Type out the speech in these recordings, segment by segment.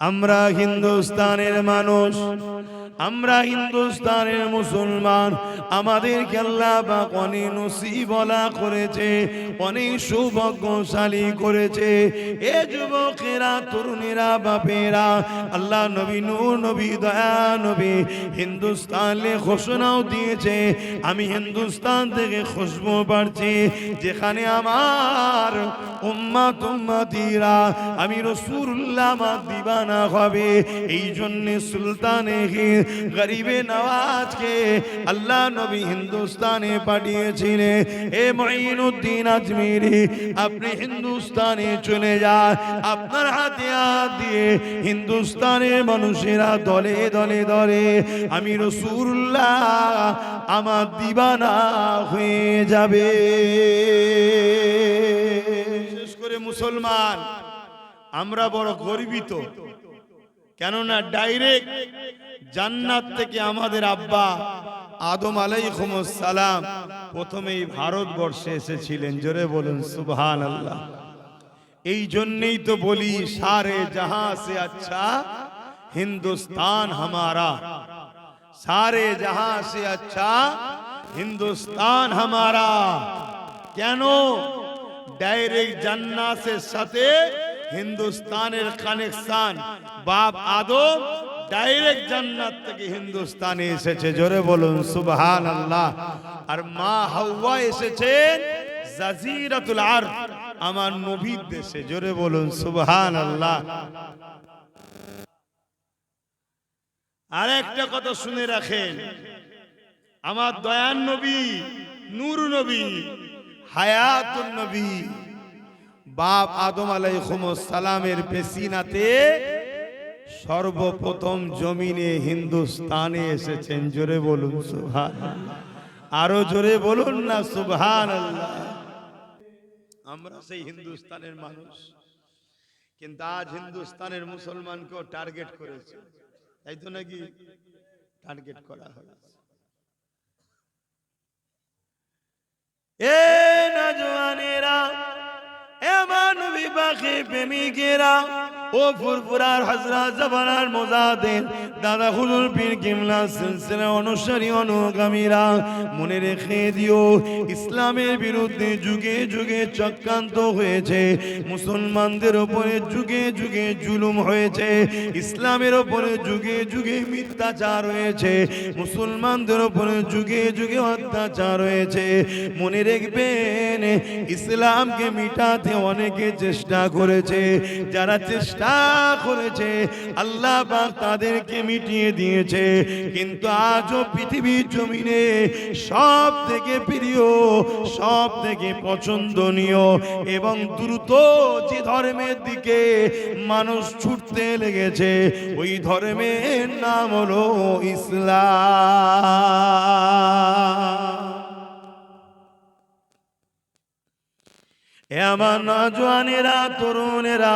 আমরা হিন্দুস্তানের মানুষ। আমরা হিন্দুস্তানের মুসলমান আমাদের আল্লাহ বা অনেক নসিবলা করেছে, অনেক সৌভাগ্যশালী করেছে। এ যুবকেরা, তরুণেরা, বাপেরা, আল্লাহ নবী নূর, নবী দয়া, নবী হিন্দুস্তানে ঘোষণাও দিয়েছে, আমি হিন্দুস্তান থেকে খুশবু পাচ্ছি, যেখানে আমার উম্মা তুম্মাতিরা আমি রসুল্লাহ দিবানা হবে এই জন্য সুলতানে গরিবে নওয়াজকে আল্লাহ নবী হিন্দুস্তানে পাঠিয়েছিলেন। এ মঈনুদ্দিন আজমিরি, আপনি হিন্দুস্তানে চলে যান। আপনার হাতে হাত দিয়ে হিন্দুস্তানের মানুষেরা দলে দলে দলে, আমি রসুল্লাহ, আমার দিবানা হয়ে যাবে। বিশেষ করে মুসলমান, আমরা বড় গর্বিত। কেননা ডাইরেক্ট জান্নাত থেকে আমাদের আব্বা আদম সালাম প্রথমেই ভারতবর্ষে এসেছিলেন। জোরে বলুন সুবহান আল্লাহ এই জন্যই তো বলি, সারে জাহা সে আচ্ছা হিন্দুস্তান হামারা। সারে জাহা সে আচ্ছা হিন্দুস্তান হামারা। কেন? ডাইরেক্ট জান্নাতের সাথে হিন্দুস্তানের কানেকশন। বাপ আদম ডাইরেক্ট জান্নাত থেকে হিন্দুস্তানে এসেছে। জোরে বলুন সুবহান আল্লাহ আর মা হাওয়া এসেছেন জাজিরাতুল আরব আমার নবীর দেশে। জোরে বলুন সুবহান আল্লাহ আর একটা কথা শুনে রাখেন। আমার দয়ান নবী, নূর নবী, হায়াতুন নবী, বাপ আদম আলাইহিস সালামের পেশিনাতে সর্বপ্রথম জমিনে হিন্দুস্তানে এসেছেন। জোরে বলুন সুবহান আরও জোরে বলুন না সুবহান আমরা সেই হিন্দুস্তানের মানুষ, কিন্তু আজ হিন্দুস্তানের মুসলমানকেও টার্গেট করেছে। তাই তো নাকি? টার্গেট করা হয়েছে। এ নজওয়ানেরা এমন বিবাহে প্রেমিকেরা ও ফুরফুরার হজরত জবানার মোজাদের দাদা হুজুর পীর কিমলা সিলসিলা অনুসারী অনুগামীরা, মনে রেখে দিও, ইসলামের বিরুদ্ধে যুগে যুগে চক্রান্ত হয়েছে, মুসলমানদের ওপরে যুগে যুগে জুলুম হয়েছে, ইসলামের ওপরে যুগে যুগে মিথ্যাচার হয়েছে, মুসলমানদের উপরে যুগে যুগে অত্যাচার হয়েছে। মনে রাখবেন, ইসলামকে মিটাতে অনেকে চেষ্টা করেছে, যারা চেষ্টা করেছে। আল্লাহ পাক তাদেরকে মিটিয়ে দিয়েছে। কিন্তু আজও পৃথিবীর জমিনে সব থেকে প্রিয় সব থেকে পছন্দনীয় এবং দ্রুত যে ধর্মের দিকে মানুষ ছুটতে লেগেছে, ওই ধর্মের নাম হলো ইসলাম। এমন নজওয়ানেরা তরুণেরা,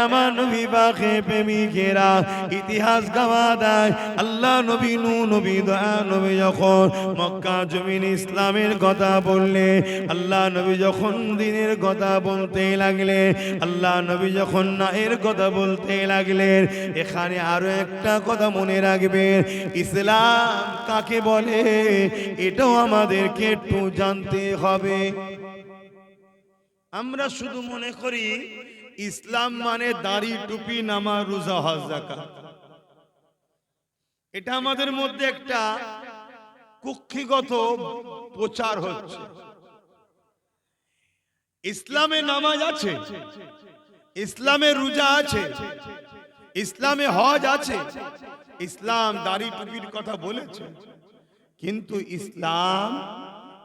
এমন বিবাহে প্রেমিকেরা, ইতিহাস গাওয়া দেয়। আল্লাহ নবী নু, নবী দয়া, নবী যখন মক্কা জমিন ইসলামের কথা বললে, আল্লাহ নবী যখন দিনের কথা বলতে লাগলে, আল্লাহ নবী যখন নায়ের কথা বলতে লাগলেন এখানে আরও একটা কথা মনে রাখবেন। ইসলাম কাকে বলে? এটাও আমাদেরকে একটু জানতে হবে। আমরা শুধু মনে করি ইসলাম মানে দাড়ি, টুপি নামা রোজা, হজ এটা আমাদের মধ্যে একটা কুক্ষিগত প্রচার হচ্ছে। ইসলামে নামাজ আছে, ইসলামে রোজা আছে, ইসলামে হজ আছে, ইসলাম দাড়ি, টুপির কথা বলেছে। কিন্তু ইসলাম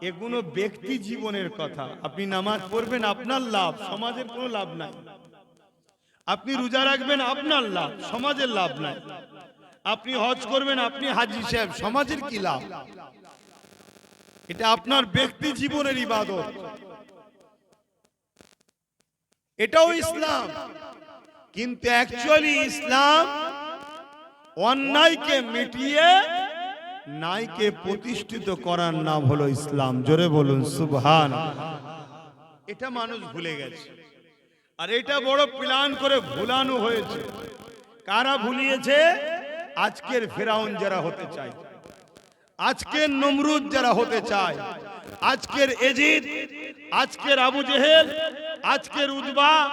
এগুলো ব্যক্তি জীবনের কথা। আপনি নামাজ পড়বেন, আপনার লাভ, সমাজের কোনো লাভ নাই। আপনি রোজা রাখবেন, আপনার লাভ, সমাজের লাভ নাই। আপনি হজ করবেন, আপনি হাজি সাহেব, সমাজের কি লাভ? এটা আপনার ব্যক্তি জীবনের ইবাদত। এটাও ইসলাম। কিন্তু অ্যাকচুয়ালি ইসলাম অন্যায়কে মিটিয়ে নাইকে প্রতিষ্ঠিত করার নাম হলো ইসলাম। জোরে বলুন, সুবহান। এটা মানুষ ভুলে গেছে। আর এটা বড় প্ল্যান করে ভুলানো হয়েছে। কারা ভুলিয়েছে? আজকের ফেরাউন যারা হতে চায়। আজকের নমরুদ যারা হতে চায়। আজকের এজিদ, আজকের আবু জেহেল, আজকের উদ্বা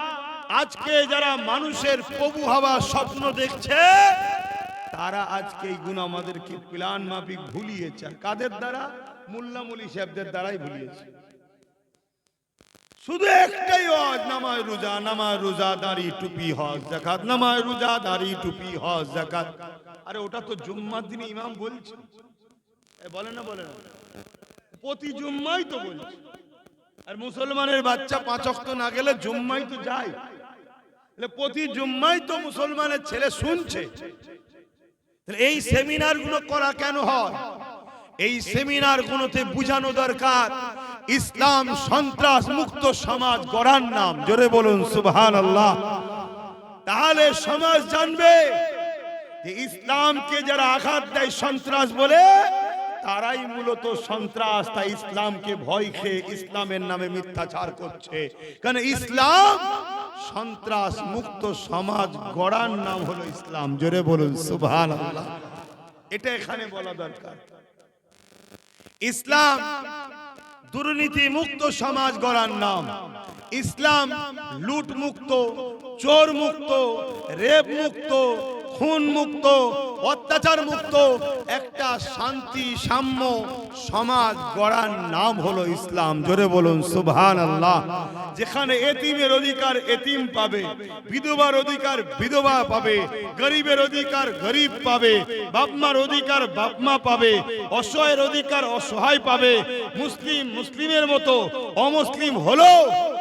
আজকে যারা মানুষের প্রভু হওয়া স্বপ্ন দেখছে তারা আজকে এই গুণ আমাদেরকে প্লান মাফিক ভুলিয়েছে। কাদের দ্বারা? মোল্লা মুলি সাহেবদের দ্বারাই ভুলিয়েছে। শুধু একটাই হজ নামায় রোজা নামায় রোজা, দাড়ি, টুপি, হজ জাকাত নামায় রোজা, দাড়ি, টুপি, হজ জাকাত আরে ওটা তো জুম্মার দিনে ইমাম বলছে। বলে না বলে না। প্রতি জুম্মাই তো বলছে। আর মুসলমানের বাচ্চা পাঁচ অক্ত না গেলে জুম্মাই তো যায়। প্রতি জুম্মাই তো মুসলমানের ছেলে শুনছে। এই সেমিনারগুলো করা কেন হয়? এই সেমিনার গুলোতে বুঝানো দরকার, ইসলাম সন্ত্রাস মুক্ত সমাজ গড়ার নাম। জোরে বলুন সুবহান আল্লাহ তাহলে সমাজ জানবে যে ইসলামকে যারা আঘাত দেয় সন্ত্রাস বলে, তারাই মূলত সন্ত্রাস। তাই ইসলামকে ভয় খেয়ে ইসলামের নামে মিথ্যাচার করছে। কারণ ইসলাম সন্ত্রাস মুক্ত সমাজ গড়ার নাম হলো ইসলাম। জোরে বলুন সুভান এটা এখানে বলা দরকার। ইসলাম দুর্নীতি মুক্ত সমাজ গড়ার নাম। ইসলাম লুট মুক্ত চোর মুক্ত রেপ মুক্ত খুন মুক্ত অত্যাচার মুক্ত একটা শান্তি, সাম্য সমাজ গড়ার নাম হলো ইসলাম। জোরে বলুন সুবহান আল্লাহ যেখানে এতিমের অধিকার এতিম পাবে, বিধবার অধিকার বিধবা পাবে, গরিবের অধিকার গরিব পাবে, বাপমার অধিকার বাপমা পাবে, অসহায়ের অধিকার অসহায় পাবে। মুসলিম, মুসলিমের মতো অমুসলিম হলো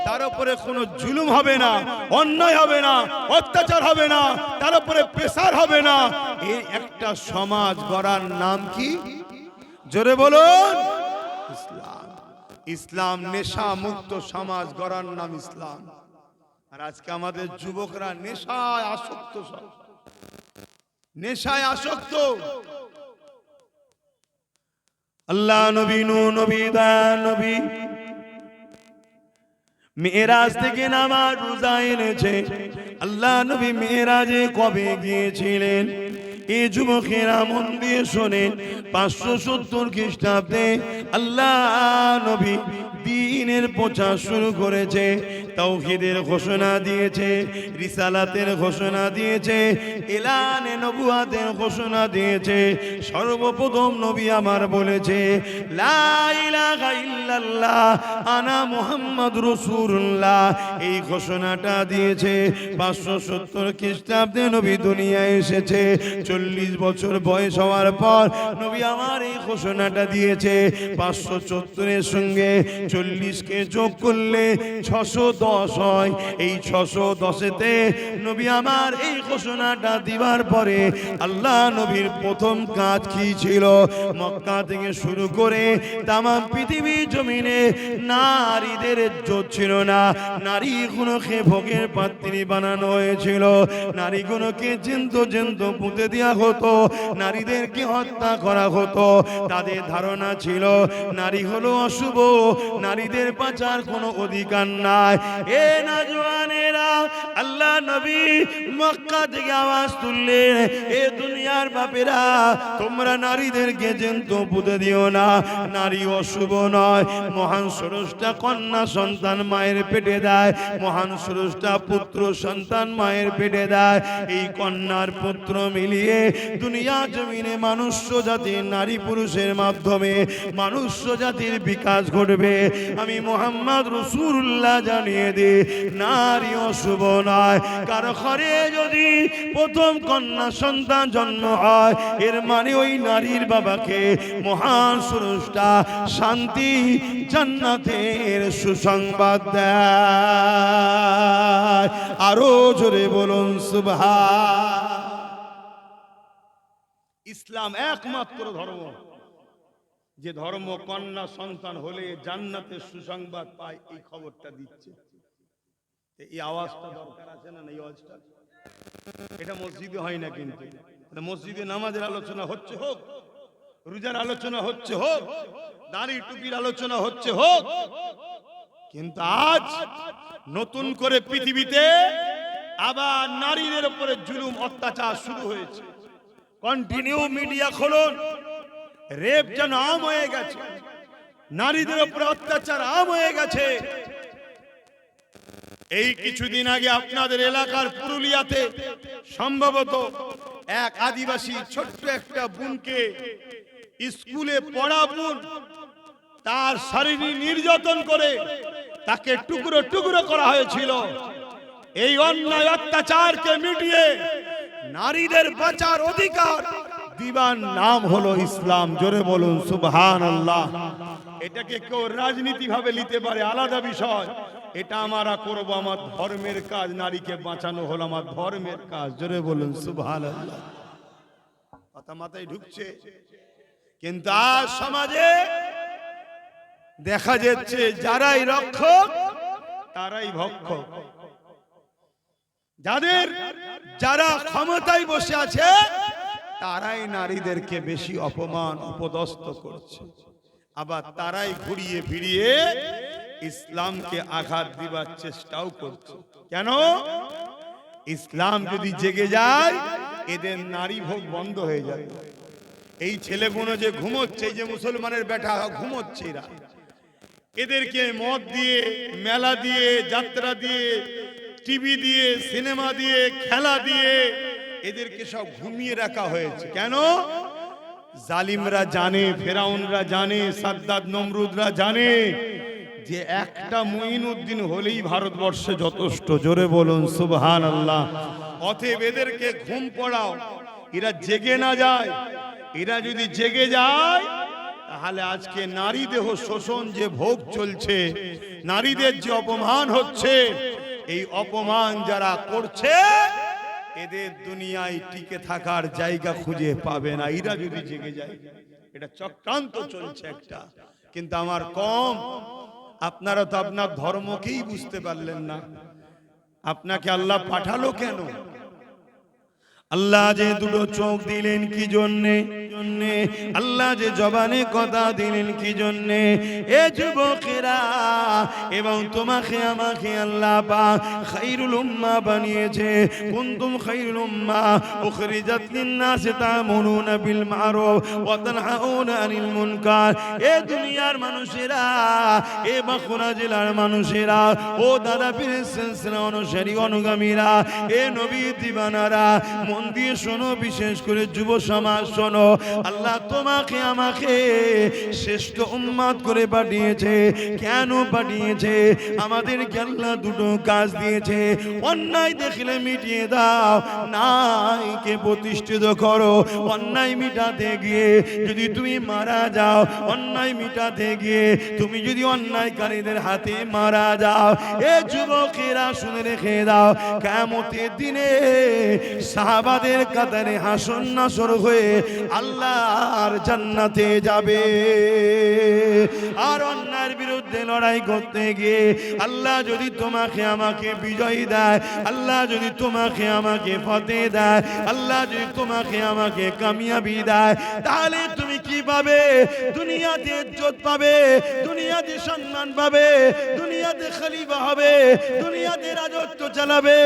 তার উপরে কোনো জুলুম হবে না, অন্যায় হবে না, অত্যাচার হবে না, তার উপরে প্রেসার হবে না। এই একটা সমাজ গড়ার নাম কি? জোরে বলুন। ইসলাম। ইসলাম নেশা মুক্ত সমাজ গড়ার নাম ইসলাম। আর আজকে আমাদের যুবকরা নেশায় আসক্ত সব। নেশায় আসক্ত। আল্লাহ নবী নবী দয়া, নবী মেয়েরাজ থেকে নামার রোজা এনেছে। আল্লাহ নবী মেয়েরাজে কবে গিয়েছিলেন? এই যুবকেরা মন দিয়ে শোনেন পাঁচশো সত্তর খ্রিস্টাব্দে আল্লাহ নবী দিনের প্রচার শুরু করেছে। তৌহিদের ঘোষণা দিয়েছে, রিসালাতের ঘোষণা দিয়েছে, এলানে নবুয়াতের ঘোষণা দিয়েছে, সর্বপ্রথম নবী আমার বলেছে আনা মুহাম্মদ রাসূলুল্লাহ। এই ঘোষণাটা দিয়েছে পাঁচশো সত্তর খ্রিস্টাব্দে নবী দুনিয়ায় এসেছে, চল্লিশ বছর বয়স হওয়ার পর নবী আমার এই ঘোষণাটা দিয়েছে, পাঁচশো চত্তরের সঙ্গে চল্লিশকে যোগ করলে ছশো দশ হয়। এই ছশো দশেতে নবী আমার এই ঘোষণাটা দিবার পরে আল্লাহ নবীর প্রথম কাজ কি ছিল? মক্কা থেকে শুরু করে তাম পৃথিবী জমিনে নারীদের ইজ্জত ছিল না। নারীগুলোকে ভোগের পাত্রী বানানো হয়েছিল। নারীগুলোকে জেন্ত জেন্ত পুঁতে দেওয়া হতো। নারীদেরকে হত্যা করা হতো। তাদের ধারণা ছিল, নারী হলো অশুভ। নারীদের পাচার কোনো অধিকার নাই। এ আল্লাহ নবী মক্কা থেকে আওয়াজ তুললেন এ দুনিয়ার বাপেরা, তোমরা নারীদেরকে জেন্ত পুঁতে দিও না, নারী অশুভ নয়, মহান কন্যা সন্তান মায়ের পেটে দেয়, মহান পুত্র সন্তান মায়ের পেটে দেয়, এই কন্যার পুত্র মিলিয়ে দুনিয়া জমিনে মানুষ্য জাতির নারী পুরুষের মাধ্যমে মানুষ্য জাতির বিকাশ ঘটবে। আমি মোহাম্মদ রসুল্লাহ জানিয়ে দিই নারী অশুভ নয়। কারও ঘরে যদি প্রথম কন্যা সন্তান জন্ম হয়, এর মানে ওই নারীর বাবাকে মহান সুরষ্টা শান্তি, জান্নাতের সুসংবাদ দেয়। আরও জোরে বলুন সুবহা ইসলাম একমাত্র ধর্ম। যে ধর্ম কন্যা সন্তান হলে জান্নাতের সুসংবাদ পায়, এই খবরটা দিচ্ছে। এই আওয়াজটা দরকার আছে না এই আওয়াজটা? এটা মসজিদে হয় না কিন্তু। মসজিদে নামাজের আলোচনা হচ্ছে হোক, রোজার আলোচনা হচ্ছে হোক, দাড়ি টুপির আলোচনা হচ্ছে হোক, কিন্তু আজ নতুন করে পৃথিবীতে আবার নারীদের উপরে জুলুম, অত্যাচার শুরু হয়েছে। Continue media খোলন। রেপ যেন আম হয়ে গেছে, নারীদের উপরে অত্যাচার আম হয়ে গেছে। এই কিছুদিন আগে আপনাদের এলাকার পুরুলিয়াতে সম্ভবত এক আদিবাসী ছোট্ট একটা বোনকে স্কুলে পড়া বোন তার শারীরিক নির্যাতন করে তাকে টুকরো টুকরো করা হয়েছিল। এই অন্যায় অত্যাচারকে মিটিয়ে নারীদের বাঁচার অধিকার দিবার নাম হলো ইসলাম। জোরে বলুন সুবহান আল্লাহ এটাকে কেউ রাজনীতি ভাবে নিতে পারে, আলাদা বিষয়। এটা আমরা করব আমার ধর্মের কাজ, নারীকে বাঁচানো হলো আমার ধর্মের কাজ। জোরে বলুন আল্লাহ কথা মাথায় ঢুকছে। কিন্তু আজ সমাজে দেখা যাচ্ছে যারাই রক্ষক, তারাই ভক্ষক। যাদের যারা ক্ষমতায় বসে আছে, তারাই নারীদেরকে বেশি অপমান, অপদস্থ করছে। আবার তারাই ঘুরিয়ে ফিরিয়ে ইসলামকে আঘাত দিবার চেষ্টাও করছে। কেন? ইসলাম যদি জেগে যায়, এদের নারী ভোগ বন্ধ হয়ে যাবে। এই ছেলেগুলো যে ঘুমোচ্ছে যে মুসলমানের বেটা ঘুমোচ্ছে এরা। এদেরকে মদ দিয়ে, মেলা দিয়ে, যাত্রা দিয়ে, টিভি দিয়ে, সিনেমা দিয়ে, খেলা দিয়ে এদেরকে সব ঘুমিয়ে রাখা হয়েছে। কেন? জালিমরা জানে, ফেরাউনরা জানে, সাদ্দাদ, নমরুদরা জানে যে একটা মুইনুদ্দিন হলেই ভারতবর্ষে যথেষ্ট। জোরে বলুন সুবহান আল্লাহ অতএব এদেরকে ঘুম পড়াও। এরা জেগে না যায়। এরা যদি জেগে যায় তাহলে আজকে নারী দেহ শোষণ যে ভোগ চলছে নারীদের যে অপমান হচ্ছে এই অপমান যারা করছে এদের দুনিয়ায় টিকে থাকার জায়গা খুঁজে পাবে না। এরা যদি জেগে যায় এটা চক্রান্ত চলছে একটা। কিন্তু আমার কম আপনারা তো আপনার ধর্মকেই বুঝতে পারলেন না। আপনাকে আল্লাহ পাঠালো কেন? আল্লাহ যে দুটো চোখ দিলেন কি জন্যে? জন্যে? আল্লাহ যে জবানে কথা দিলেন কি জন্যে? এ যুবকেরা, এবং তোমাকে, আমাকে আল্লাহ পাক খাইরুল উম্মা বানিয়েছে। কুনতুম খাইরুল উম্মা, উখরিজাত লিন-নাস তা'মুনুনা বিল মারুফ ওয়া তানহাউনা আনিল মুনকার। এ দুনিয়ার মানুষেরা, এ বাঁকুড়া জেলার মানুষেরা, ও দাদা পীরের অনুসারী, অনুগামীরা, এ নবী দিবানারা, মন দিয়ে শোনো, বিশেষ করে যুব সমাজ শোনো। আল্লাহ তোমাকে আমাকে শ্রেষ্ঠ উম্মাদ করে পাঠিয়েছে। কেন পাঠিয়েছে? আমাদের আল্লাহ দুটো কাজ দিয়েছে। অন্যায় দেখলে মিটিয়ে দাও। নাইকে প্রতিষ্ঠিত করো। অন্যায় মিটাতে গিয়ে যদি তুমি মারা যাও, অন্যায় মিটাতে গিয়ে তুমি যদি অন্যায়কারীদের হাতে মারা যাও, এ যুবকেরা শুনে রেখে দাও কেমতের দিনে সাহাবাদের কাতারে হাসন নাসর হয়ে আল্লাহর জান্নাতে যাবে। আর অন্যায়ের বিরুদ্ধে লড়াই করতে গিয়ে আল্লাহ যদি তোমাকে আমাকে বিজয়ী দেয়, আল্লাহ যদি তোমাকে আমাকে ফতে দেয়, আল্লাহ যদি তোমাকে আমাকে কামিয়াবি দেয়, তাহলে তুমি কি পাবে? দুনিয়াতে ইজ্জত পাবে, দুনিয়াতে সম্মান পাবে, দুনিয়াতে খলিফা হবে, দুনিয়াতে রাজত্ব চালাবে,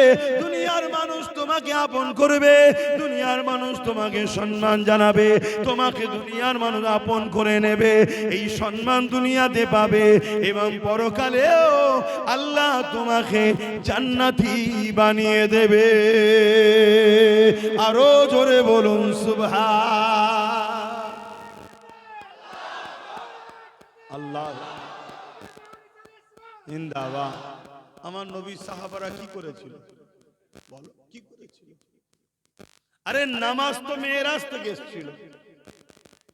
দুনিয়ার মানুষ তোমাকে আপন করবে, দুনিয়ার মানুষ তোমাকে সম্মান জানাবে। তোমাকে দুনিয়ার মানুষ আপন করে নেবে, এই সম্মান দুনিয়াতে পাবে এবং পরকালেও আল্লাহ তোমাকে জান্নাতি বানিয়ে দেবে। আরও জোরে বলুন, সুবহান। আল্লাহ। আমার নবী সাহাবারা কি করেছিল? বলো, কি আরে নামাজ তো মেয়েরাজ থেকে এসেছিল।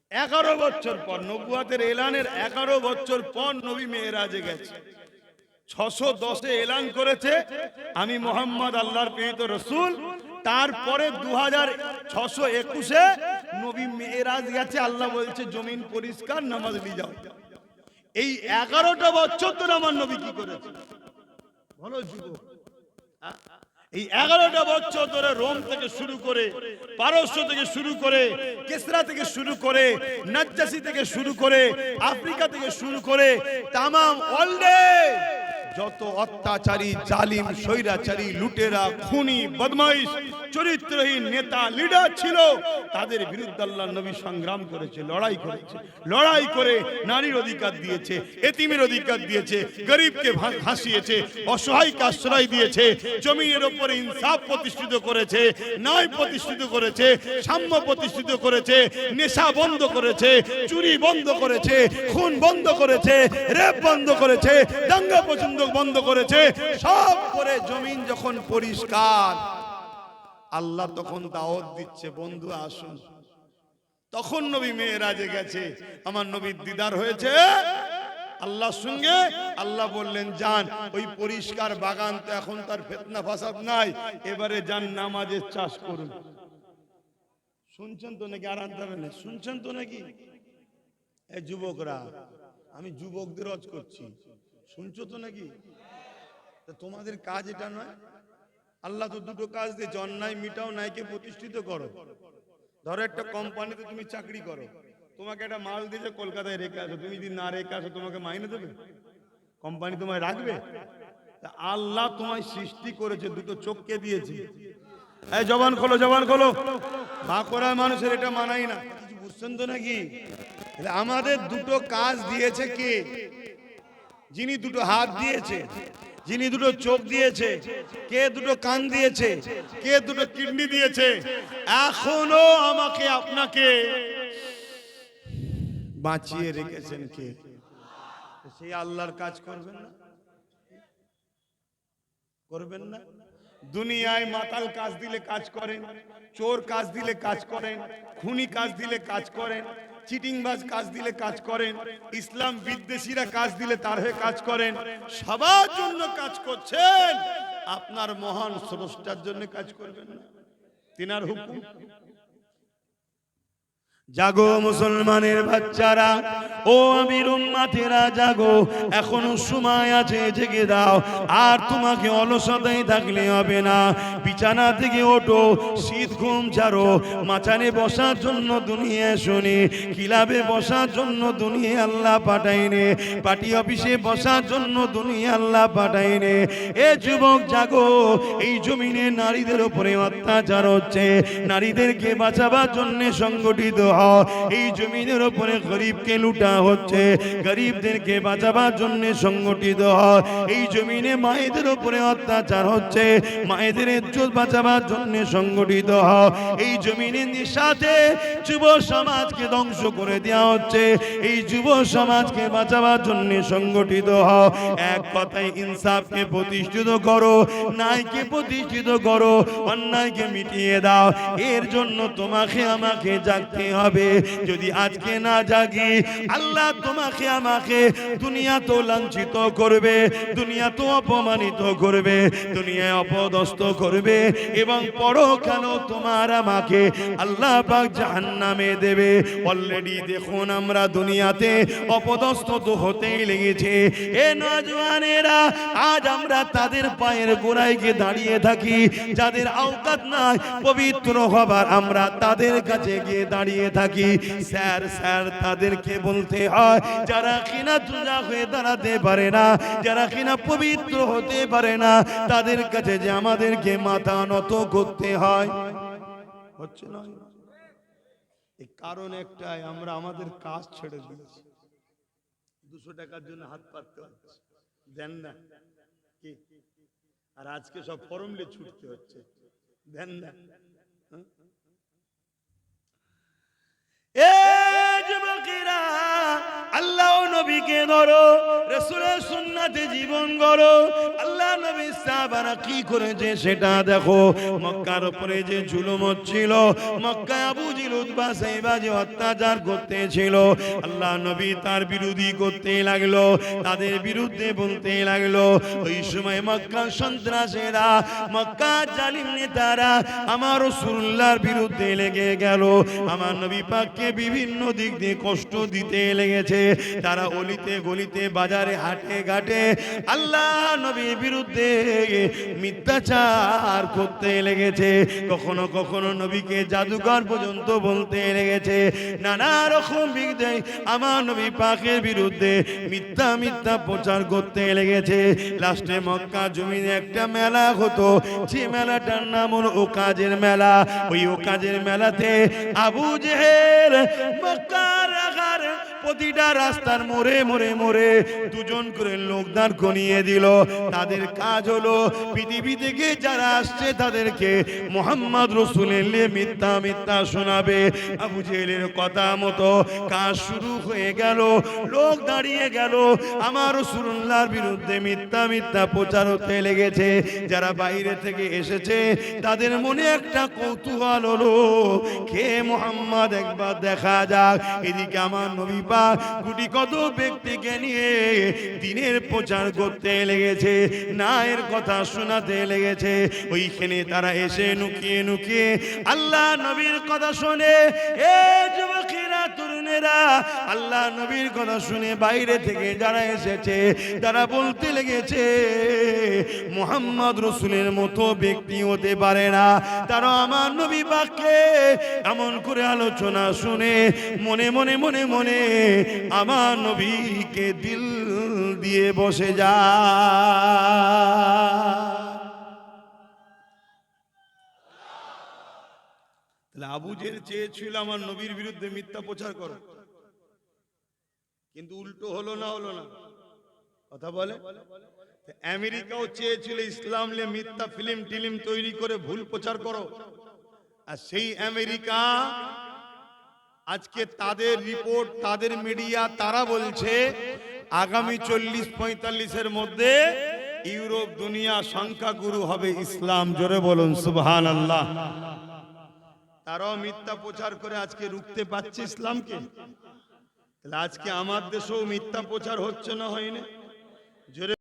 এগারো বছর পর, নবুয়াতের এলানের এগারো বছর পর নবী মেয়েরাজে গেছে। ছশো দশে এলান করেছে, আমি মোহাম্মদ আল্লাহর প্রেরিত রসুল। তারপরে দু হাজার ছশো একুশে নবী মেয়েরাজ গেছে, আল্লাহ বলছে, জমিন পরিষ্কার, নামাজ নিয়ে যাও। এই এগারোটা বছর ধরে আমার নবী কি করেছে? বলো যুবক আ- এই এগারোটা বছর ধরে রোম থেকে শুরু করে, পারস্য থেকে শুরু করে, কেসরা থেকে শুরু করে, নাজ্জাসি থেকে শুরু করে, আফ্রিকা থেকে শুরু করে, তামাম ওয়ার্ল্ডে যত অত্যাচারী, জালিম, স্বৈরাচারী, লুটেরা, খুনি, বদমাইশ, চরিত্রহীন নেতা লিডার ছিল, তাদের বিরুদ্ধে আল্লাহ নবী সংগ্রাম করেছে, লড়াই করেছে। লড়াই করে নারীর অধিকার দিয়েছে, এতিমের অধিকার দিয়েছে, গরিবকে ভাসিয়েছে, অসহায়কে আশ্রয় দিয়েছে জমির ওপরে ইনসাফ প্রতিষ্ঠিত করেছে, ন্যায় প্রতিষ্ঠিত করেছে, সাম্য প্রতিষ্ঠিত করেছে, নেশা বন্ধ করেছে, চুরি বন্ধ করেছে, খুন বন্ধ করেছে, রেপ বন্ধ করেছে, দাঙ্গা পছন্দ বন্ধ করেছে, সব করে জমিন যখন পরিষ্কার, আল্লাহ তখন দাওয়াত দিচ্ছে, বন্ধু আসুন। তখন নবী মেয়েরাজে গেছে, আমার নবীর দিদার হয়েছে, আল্লাহর সঙ্গে আল্লাহ বললেন যান ওই পরিষ্কার বাগান তো এখন তার ফেতনা ফাসাদ নাই, এবারে যান নামাজের চাষ করুন। শুনছেন তো নাকি আর আনতে না? শুনছেন তো নাকি? এই যুবকরা, আমি যুবকদের রজ করছি। শুনছো তো নাকি? তোমাদের কাজ এটা নয়। আল্লাহ তো দুটো কাজ দিয়েছে অন্যায় মিটাও নাইকে প্রতিষ্ঠিত করো। ধরো একটা কোম্পানিতে তুমি চাকরি করো। তোমাকে একটা মাল দিয়েছে কলকাতায় রেখে আসো, তুমি যদি না রেখে আসো, তোমাকে মাইনে দেবে? কোম্পানি তোমায় রাখবে? আল্লাহ তোমায় সৃষ্টি করেছে, দুটো চোখকে দিয়েছে। এই জবান খোলো জবান খোলো। মা করার মানুষের এটা মানাই না। কিছু বুঝছেন তো নাকি? আমাদের দুটো কাজ দিয়েছে কে? যিনি দুটো হাত দিয়েছে, যিনি দুটো চোখ দিয়েছে, কে দুটো কান দিয়েছে, কে দুটো কিডনি দিয়েছে, এখনও আমাকে আপনাকে বাঁচিয়ে রেখেছেন কে? সেই আল্লাহর কাজ করবেন না? করবেন না? দুনিয়ায় মাতাল কাজ দিলে কাজ করেন, চোর কাজ দিলে কাজ করেন, খুনি কাজ দিলে কাজ করেন চিটিংবাজ কাজ দিলে কাজ করেন, ইসলাম বিদ্বেষীরা কাজ দিলে তার হয়ে কাজ করেন, সবার জন্য কাজ করছেন। আপনার মহান স্রষ্টার জন্য কাজ করবেন না। তিনার হুকুম জাগো মুসলমানের বাচ্চারা। ও আমির উম্মাতেরা, জাগো। এখনও সময় আছে, জেগে দাও। আর তোমাকে অলসতায় থাকলে হবে না। বিছানা থেকে ওঠো, শীত ঘুম ছাড়ো। মাচানে বসার জন্য দুনিয়া শুনি। কিলাবে বসার জন্য দুনিয়া আল্লাহ পাঠাইনে পার্টি অফিসে বসার জন্য দুনিয়া আল্লাহ পাঠাইনে এ যুবক, জাগো। এই জমিনে নারীদের উপরে অত্যাচার হচ্ছে। নারীদেরকে বাঁচাবার জন্য সংগঠিত এই জমিনের উপরে গরিবকে লুটা হচ্ছে। গরিবদেরকে বাঁচাবার জন্য সংগঠিত হও এই জমিনে মায়েদের উপরে অত্যাচার হচ্ছে। মায়েদের ইজ্জত বাঁচাবার জন্য সংগঠিত হও এই জমিনের সাথে যুব সমাজকে ধ্বংস করে দেওয়া হচ্ছে। এই যুব সমাজকে বাঁচাবার জন্য সংগঠিত হও এক কথায় ইনসাফকে প্রতিষ্ঠিত করো নাইকে প্রতিষ্ঠিত করো, অন্যায়কে মিটিয়ে দাও। এর জন্য তোমাকে আমাকে জাগতে হবে যদি আজকে না জাগি, আল্লাহ তোমাকে, আমাকে দুনিয়া তো লাঞ্ছিত করবে দুনিয়া তো অপমানিত করবে, দুনিয়ায় অপদস্থ করবে এবং পরকালও তোমার আমাকে আল্লাহ পাক জাহান্নামে দেবে। অলরেডি দেখুন আমরা দুনিয়াতে অপদস্থ তো হতেই লেগেছে। এ নজওয়ানেরা, আজ আমরা তাদের পায়ের গোড়ায় গিয়ে দাঁড়িয়ে থাকি, যাদের আওকাত নাই, পবিত্র হবার আমরা তাদের কাছে গিয়ে দাঁড়িয়ে থাকি। স্যার স্যার, তাদেরকে বলতে হয়, যারা কিনা তুজা হয়ে দাঁড়াতে পারে না, যারা কিনা পবিত্র হতে পারে না, তাদের কাছে যে আমাদেরকে মাথা নত করতে হয়। হচ্ছে না? এই কারণ একটাই, আমরা আমাদের কাজ ছেড়ে দিয়েছি। দুশো টাকার জন্য হাত পাততে হচ্ছে দেন না। কি? আর আজকে সব ফরমলে ছুটতে হচ্ছে। দেন না হ্যাঁ? এ যুবকেরা আল্লাহ নবীকে ধরো রসুলের সুন্নাতে জীবন গড়ো আল্লাহ সাহাবারা কি করেছে সেটা দেখো। মক্কার উপরে যে জুলুম হচ্ছিল আবু সাইবা যে অত্যাচার করতে ছিল আল্লাহ নবী তার বিরোধী করতে লাগল, তাদের বিরুদ্ধে বলতে লাগল, ওই সময় মক্কা সন্ত্রাসেরা মক্কা জালিম নেতারা আমার বিরুদ্ধে লেগে গেল। আমার নবী পাককে বিভিন্ন দিক দিয়ে কষ্ট দিতে লেগেছে। তারা অলি অলিতে গলিতে বাজারে হাটে ঘাটে আল্লাহ নবীর বিরুদ্ধে মিথ্যাচার করতে লেগেছে। কখনো কখনো নবীকে জাদুকর পর্যন্ত বলতে লেগেছে। নানা রকম বিদ্যায় আমার নবী পাকের বিরুদ্ধে মিথ্যা মিথ্যা প্রচার করতে লেগেছে। লাস্টে মক্কা জমিনে একটা মেলা হতো। যে মেলাটার নাম হলো ও কাজের মেলা। ওই ও কাজের মেলাতে আবু জেহের মক্কার আগার প্রতিটা রাস্তার মোড়ে মোড়ে মোড়ে দুজন করে লোক দাঁড় করিয়ে দিল। তাদের কাজ হলো পৃথিবী থেকে যারা আসছে তাদেরকে মোহাম্মদ রসুলের মিথ্যা মিথ্যা শোনাবে। আবু জেহেলের কথা মতো কাজ শুরু হয়ে গেল, লোক দাঁড়িয়ে গেল। আমার রসুল্লাহর বিরুদ্ধে মিথ্যা মিথ্যা প্রচার হতে লেগেছে। যারা বাইরে থেকে এসেছে, তাদের মনে একটা কৌতূহল হলো, কে মোহাম্মদ? একবার দেখা যাক। এদিকে আমার নবী পাক গুটি কত ব্যক্তিকে নিয়ে দিনের প্রচার করতে লেগেছে না এর কথা শোনাতে লেগেছে। ওইখানে তারা এসে নুকিয়ে নুকিয়ে আল্লাহ নবীর কথা শোনে। এ যুবকেরা তরুণেরা, আল্লাহ নবীর কথা শুনে বাইরে থেকে যারা এসেছে তারা বলতে লেগেছে, মোহাম্মদ রসুলের মতো ব্যক্তি হতে পারে না। তারা আমার নবী বাক্যে এমন করে আলোচনা শুনে, মনে মনে মনে মনে আমার নবীকে দিল দিয়ে বসে যা তাহলে আবু চেয়েছিল আমার নবীর বিরুদ্ধে মিথ্যা প্রচার করো। কিন্তু উল্টো হলো না হলো না। কথা বলে? আমেরিকাও চেয়েছিল ইসলাম নিয়ে মিথ্যা ফিল্ম টিলিম তৈরি করে ভুল প্রচার করো। আর সেই আমেরিকা আজকে তাদের রিপোর্ট তাদের মিডিয়া তারা বলছে আগামী চল্লিশ পঁয়তাল্লিশের মধ্যে ইউরোপ দুনিয়া সংখ্যাগুরু হবে ইসলাম। জোরে বলুন সুবহান আল্লাহ তারাও মিথ্যা প্রচার করে আজকে রুখতে পারছে ইসলামকে। তাহলে আজকে আমার দেশেও মিথ্যা প্রচার হচ্ছে না হয়নি? জোরে